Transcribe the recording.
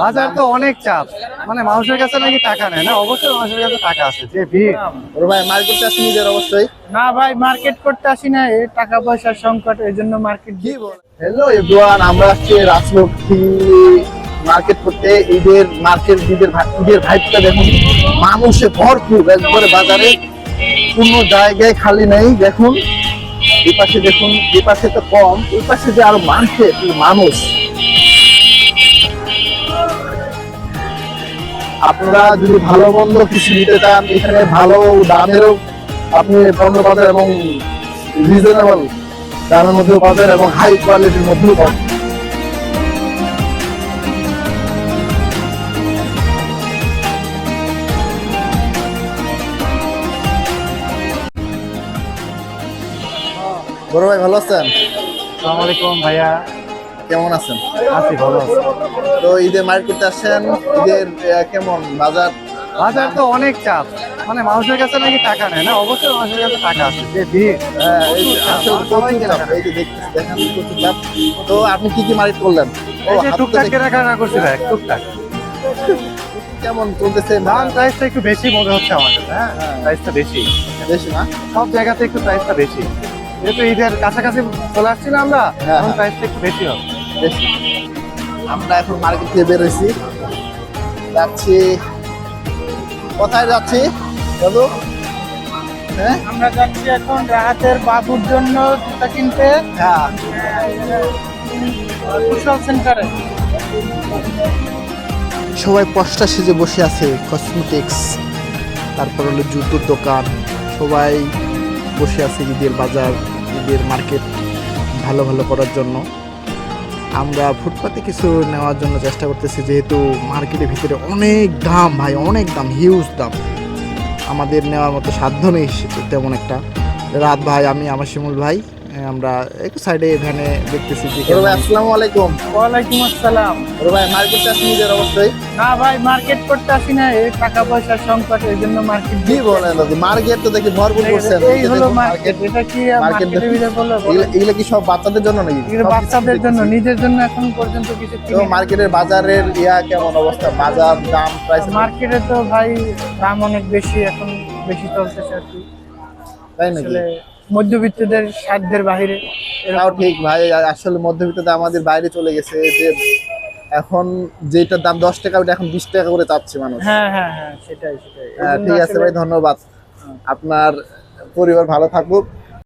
বাজার তো অনেক চাপ। মানে মানুষের কাছে নাকি টাকা নেয় না? অবশ্যই মানুষের কাছে টাকা আছে। যে ভিড়। ওর ভাই মার্কেট আসছে নিজের অবশ্যই? না ভাই মার্কেট করতে আসি না। এই টাকা পয়সার সংকট এই জন্য মার্কেট কি বল? হ্যালো এভরিওয়ান আমরা আজকে রাজলক্ষ্মী মার্কেট করতে। ঈদের মার্কেট ঈদের ঈদের ভাইবটা দেখুন। মানুষে ভরপুর একবারে বাজারে। কোনো জায়গায় খালি নেই দেখুন। এই পাশে দেখুন এই পাশে তো কম ওই পাশে যে আরও মার্কেট মানুষ। আপনারা যদি ভালো মন্দ কিছু নিতে চান এখানে ভালো দামেরও আপনি পণ্য পাবেন এবং রিজনেবল দামের মধ্যেও পাবেন এবং হাই কোয়ালিটির মধ্যেও পাবেন। বড় ভাই ভালো আছেন? আসসালামু আলাইকুম ভাইয়া। কেমন আছেন? আছি ভালো আছি। তো ঈদের মার্কেটে আসেন ঈদের কেমন বাজার? বাজার তো অনেক চাপ। মানে মানুষের কাছে নাকি টাকা নেয় না? অবশ্যই মানুষের কাছে টাকা আছে। যে ভিড়। এই যে আসলে প্রচুর চাপ, এই যে দেখতেছি, দেখেন প্রচুর চাপ। তো আপনি কি কি মার্কেট করলেন? ও, টুকটাক কেনাকাটা করছি ভাই টুকটাক। কেমন চলতেছে? দাম প্রাইসটা একটু বেশি মনে হচ্ছে আমার কাছে হ্যাঁ। হ্যাঁ। প্রাইসটা বেশি। বেশি না? সব জায়গাতে একটু প্রাইসটা বেশি। যেহেতু ঈদের কাছাকাছি চলে আসছি না আমরা হ্যাঁ, হ্যাঁ। প্রাইসটা একটু বেশি হবে। আমরা এখন মার্কেট থেকে বেরোইছি যাচ্ছি। কোথায় যাচ্ছি? দাদু হ্যাঁ? আমরা যাচ্ছি এখন রাহাতের বাবুর জন্য জুতা কিনতে। হ্যাঁ। কুশল সেন্টারে। সবাই পশটা সেজে বসে আছে কসমেটিক্স তারপর হলো জুতোর দোকান। সবাই বসে আছে ঈদের বাজার ঈদের মার্কেট ভালো ভালো করার জন্য। আমরা ফুটপাতে কিছু নেওয়ার জন্য চেষ্টা করতেছি, যেহেতু মার্কেটের ভিতরে অনেক দাম ভাই, অনেক দাম হিউজ দাম। আমাদের নেওয়ার মতো সাধ্য নেই তেমন একটা। রাত ভাই, আমি আমার শিমুল ভাই। আমরা একটু সাইডে ভ্যানে দেখতেছি যে আসসালামু আলাইকুম। ওয়ালাইকুম আসসালাম। ভাই মার্কেটে আসি নিজের অবশ্যই? না ভাই মার্কেট করতে আসি না এই টাকা পয়সার সংকট এই জন্য মার্কেট কি বলেন দাদু মার্কেট তো দেখি ভরপুর করছেন। এই হলো মার্কেট এটা কি মার্কেট ভিতরে বলল এগুলো- কি সব বাচ্চাদের জন্য নাকি? এগুলো বাচ্চাদের জন্য নিজের জন্য এখন পর্যন্ত কিছু তো মার্কেটের বাজারের ইয়া কেমন অবস্থা? বাজার দাম প্রাইস মার্কেটে তো ভাই দাম অনেক বেশি এখন বেশি চলতেছে আর কি। তাই নাকি? মধ্যবিত্তদের সাধ্যের বাহিরে এটাও ঠিক ভাই আসলে মধ্যবিত্তদের আমাদের বাইরে চলে গেছে যে এখন যেটার দাম দশ টাকা ওটা এখন বিশ টাকা করে চাচ্ছে মানুষ। হ্যাঁ হ্যাঁ হ্যাঁ সেটাই সেটাই। হ্যাঁ, ঠিক আছে ভাই ধন্যবাদ। আপনার পরিবার ভালো থাকুক।